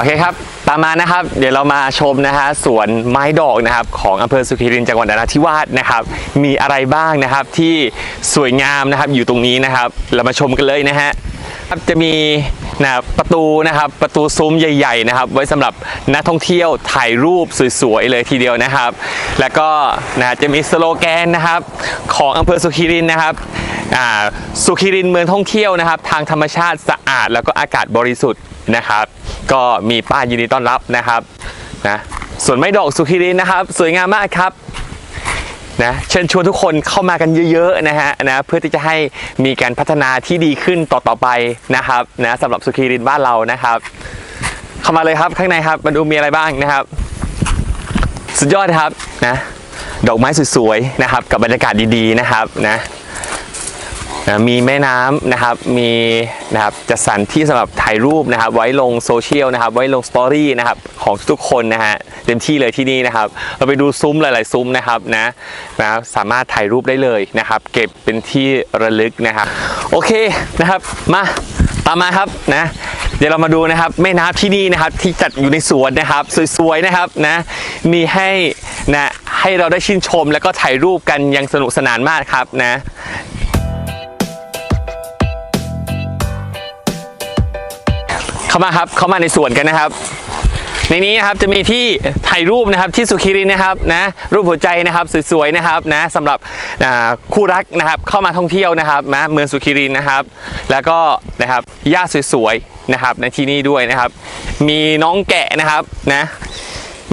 โอเคครับตามมานะครับ เดี๋ยวเรามาชมนะฮะสวนไม้ดอกนะครับของอำเภอสุขีรินจังหวัดนราธิวาสนะครับ มีอะไรบ้างนะครับที่สวยงามนะครับอยู่ตรงนี้นะครับ เรามาชมกันเลยนะฮะครับจะมีนะประตูนะครับประตูซุ้มใหญ่ๆนะครับ ไว้สำหรับนักท่องเที่ยวถ่ายรูปสวยๆเลยทีเดียวนะครับ แล้วก็นะจะมีสโลแกนนะครับของอำเภอสุขีรินนะครับสุขีรินเมืองท่องเที่ยวนะครับ ทางธรรมชาติสะอาดแล้วก็อากาศบริสุทธิ์นะครับ ก็มีป้ายยินดีต้อนรับนะครับนะส่วนไม้ดอกสุขีรินนะครับ สวยงามมากครับนะเชิญชวนทุกคนเข้ามากันเยอะๆนะฮะนะเพื่อที่จะให้มีการพัฒนาที่ดีขึ้นต่อๆไปนะครับนะสำหรับสุขีรินบ้านเรานะครับ เข้ามาเลยครับข้างในครับมาดูมีอะไรบ้างนะครับ สุดยอดครับนะดอกไม้สวยๆนะครับ กับบรรยากาศดีๆนะครับนะ นะมีแม่น้ำนะครับ มีนะครับจัดสรรที่สำหรับถ่ายรูปนะครับ ไว้ลงโซเชียลนะครับ ไว้ลงสตอรี่นะครับของทุกๆคนนะฮะเต็มที่เลยที่นี่นะครับ เราไปดูซุ้มหลาย ๆ ซุ้มนะครับนะนะสามารถถ่ายรูปได้เลยนะครับ เก็บเป็นที่ระลึกนะครับ โอเคนะครับมาตามมาครับนะเดี๋ยวเรามาดูนะครับแม่น้ำที่นี่นะครับที่จัดอยู่ในสวนนะครับ สวยๆนะครับนะมีให้นะให้เราได้ชื่นชมแล้วก็ถ่ายรูปกันยังสนุกสนานมากครับนะามาครับเข้ามาในสวนกันนะครับ ในนี้นะครับจะมีที่ถ่ายรูปนะครับที่สุขีรินนะครับนะรูปหัวใจนะครับสวยๆนะครับนะสำหรับอ่าคู่รักนะครับเข้ามาท่องเที่ยวนะครับนะเมืองสุขีรินนะครับ แล้วก็นะครับหญ้าสวยๆนะครับในที่นี่ด้วยนะครับ มีน้องแกะนะครับนะ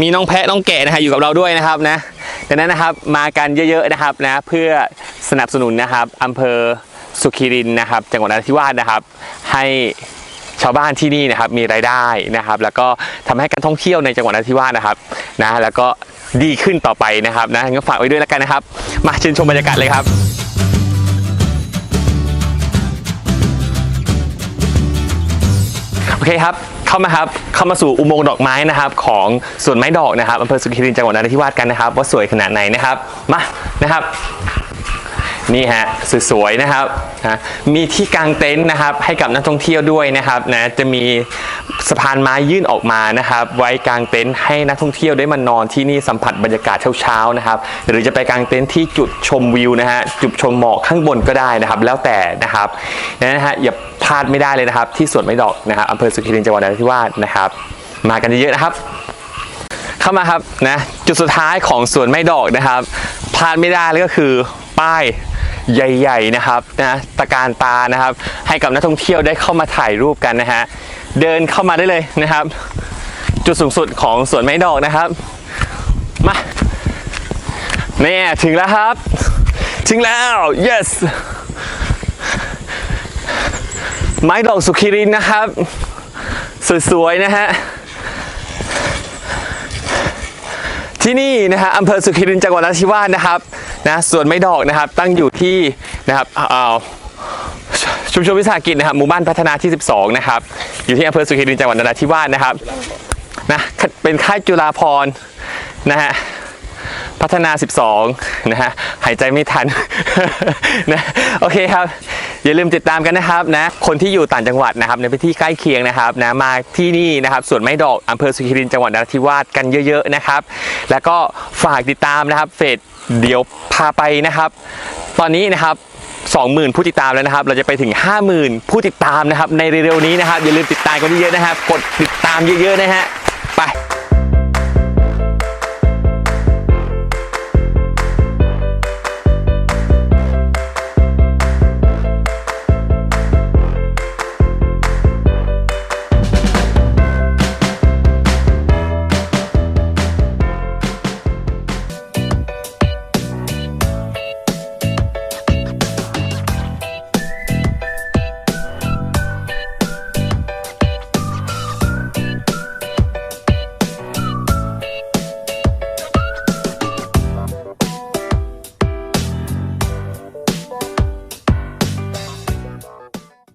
มีน้องแพะน้องแกะนะฮะอยู่กับเราด้วยนะครับนะดังนั้นนะครับมากันเยอะๆนะครับนะเพื่อสนับสนุนนะครับอำเภอสุขีรินนะครับ จังหวัดนราธิวาสนะครับ ให้ ชาวบ้านที่นี่นะครับมีรายได้นะครับ แล้วก็ทำให้การท่องเที่ยวในจังหวัดนราธิวาสนะครับนะแล้วก็ดีขึ้นต่อไปนะครับนะงั้นฝากไว้ด้วยแล้วกันนะครับ มาชื่นชมบรรยากาศเลยครับโอเคครับเข้ามาครับเข้ามาสู่อุโมงค์ดอกไม้นะครับ ของสวนไม้ดอกนะครับอำเภอสุขีรินจังหวัดนราธิวาสกันนะครับ ว่าสวยขนาดไหนนะครับมานะครับ นี่ฮะสวยๆนะครับ นะมีที่กางเต็นท์นะครับ ให้กับนักท่องเที่ยวด้วยนะครับนะจะมีสะพานไม้ยื่นออกมานะครับ ไว้กางเต็นท์ให้นักท่องเที่ยวได้มานอนที่นี่สัมผัสบรรยากาศเช้าๆนะครับ หรือจะไปกางเต็นท์ที่จุดชมวิวนะฮะจุดชมหมอกข้างบนก็ได้นะครับ แล้วแต่นะครับนะฮะอย่าพลาดไม่ได้เลยนะครับที่สวนไม้ดอกนะครับอำเภอสุขีรินจังหวัดนราธิวาสนะครับ มากันเยอะๆนะครับเข้ามาครับนะจุดสุดท้ายของสวนไม้ดอกนะครับพลาดไม่ได้เลยก็คือป้าย ใหญ่ๆนะครับนะตะการตานะครับ ให้กับนักท่องเที่ยวได้เข้ามาถ่ายรูปกันนะฮะเดินเข้ามาได้เลยนะครับ จุดสูงสุดของสวนไม้ดอกนะครับมาเนี่ยถึงแล้วครับ ถึงแล้ว yes ไม้ดอกสุขีรินนะครับ สวยๆนะฮะ ที่นี่นะฮะอำเภอสุขิรินจังหวัดนราธิวาสนะครับนะสวนไม้ดอกนะครับตั้งอยู่ที่นะครับชุมชนวิสาหกิจนะครับหมู่บ้านพัฒนาที่ 12 นะครับ อยู่ที่อำเภอสุขิรินจังหวัดนราธิวาสนะครับนะเป็นค่ายจุฬาพรนะฮะ พัฒนา 12 นะฮะ หายใจไม่ทัน นะ โอเคครับ อย่าลืมติดตามกันนะครับนะ คนที่อยู่ต่างจังหวัดนะครับในพื้นที่ใกล้เคียงนะครับนะ มาที่นี่นะครับสวนไม้ดอกอำเภอสุขีรินจังหวัดนราธิวาสกันเยอะๆนะครับ แล้วก็ฝากติดตามนะครับเฟซเดี๋ยวพาไปนะครับ ตอนนี้นะครับ20,000 ผู้ติดตามแล้วนะครับ เราจะไปถึง 50,000 ผู้ติดตามนะครับ ในเร็วๆนี้นะครับ อย่าลืมติดตามกันเยอะๆนะครับ กดติดตามเยอะๆนะฮะ ไป